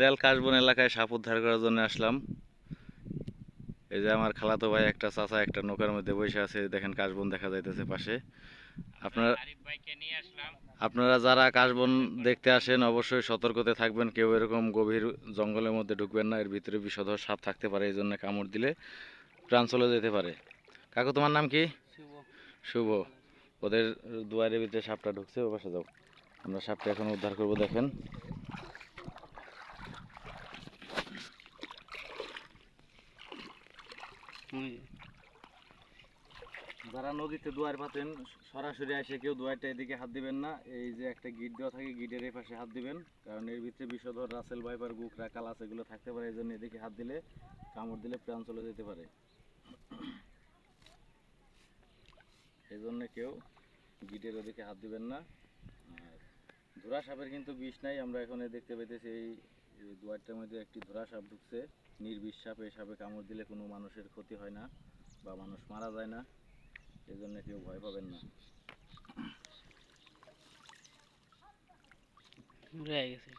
Rail কাশবন এলাকায় সাপ উদ্ধার করার জন্য আসলাম। এই যে আমার খালাতো ভাই একটা চাচা একটা নৌকার মধ্যে বসে আছে। দেখেন কাশবন দেখা যাইতেছে পাশে। আপনারা নিয়ে আসলাম। আপনারা যারা কাশবন দেখতে আসেন অবশ্যই সতর্কতে থাকবেন। কেউ এরকম গভীর জঙ্গলের মধ্যে ঢুকবেন না। এর ভিতরে বিষধর সাপ থাকতে পারে এই জন্য কামড় দিলে প্রাণ চলে যেতে পারে। কাকু তোমার নাম কি? শুভ। ওদের দুয়ারের ভিতরে সাপটা ঢুকছে ও পাশে যাও। আমরা সাপটা এখন উদ্ধার করব দেখেন। যারা নদীতে দুয়ার পাতেন, সরাসরি এসে কেউ দুয়ারটা এদিকে হাত দিবেন না। এই যে একটা গিট দেওয়া থাকে, গিটের এই পাশে হাত দিবেন। কারণ এর ভিতরে বিষধর রাসেল ভাইপার, গুকরা, কালাস এগুলো থাকতে পারে এই জন্য এদিকে হাত দিলে কামড় দিলে প্রাণ চলে যেতে পারে। এই জন্য কেউ গিটের ওদিকে হাত দিবেন না। আর ধোরা সাপের কিন্তু বিষ নাই, আমরা এখানে দেখতে পেতেছি এই এই দুয়ারটার মধ্যে একটি ধরা সাপ ঢুকছে। নির্বিষ সাপ সাপে কামড় দিলে কোনো মানুষের ক্ষতি হয় না বা মানুষ মারা যায় না। এজন্য জন্য কেউ ভয় পাবেন না। ঘুরে গেছে।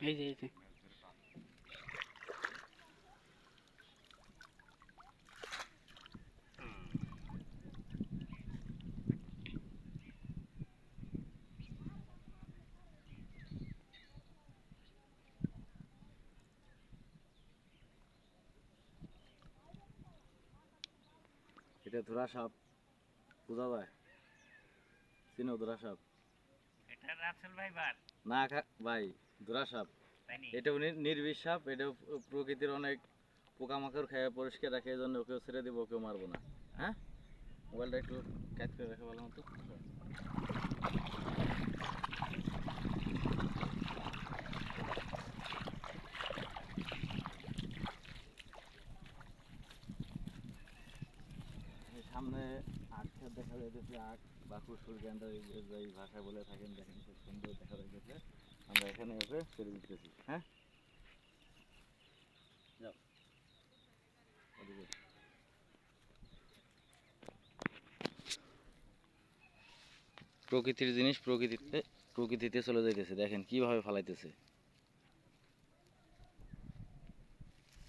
এই যে এই যে। এটা ধোরা সাপ। বোঝা যায়? চিনো ধরা সাপ। এটা রাসেল ভাই বার না ভাই ধরা সাপ। এটা নির্বিষ সাপ এটা প্রকৃতির অনেক পোকামাকড় খেয়ে পরিষ্কার রাখে এই জন্য ওকেও ছেড়ে দিব ওকেও মারবো না। হ্যাঁ? মোবাইলটা একটু ক্যাচ করে রাখা ভালো মতো। সামনে আখ দেখা যাইতেছে আখ বা কুসুর গ্যান্ডার এই ভাষায় বলে থাকেন, দেখেন খুব সুন্দর দেখা যাইতেছে। আমরা এখানে এসে ছেড়ে দিতেছি হ্যাঁ। প্রকৃতির জিনিস প্রকৃতিতে প্রকৃতিতে চলে যাইতেছে, দেখেন কীভাবে ফালাইতেছে।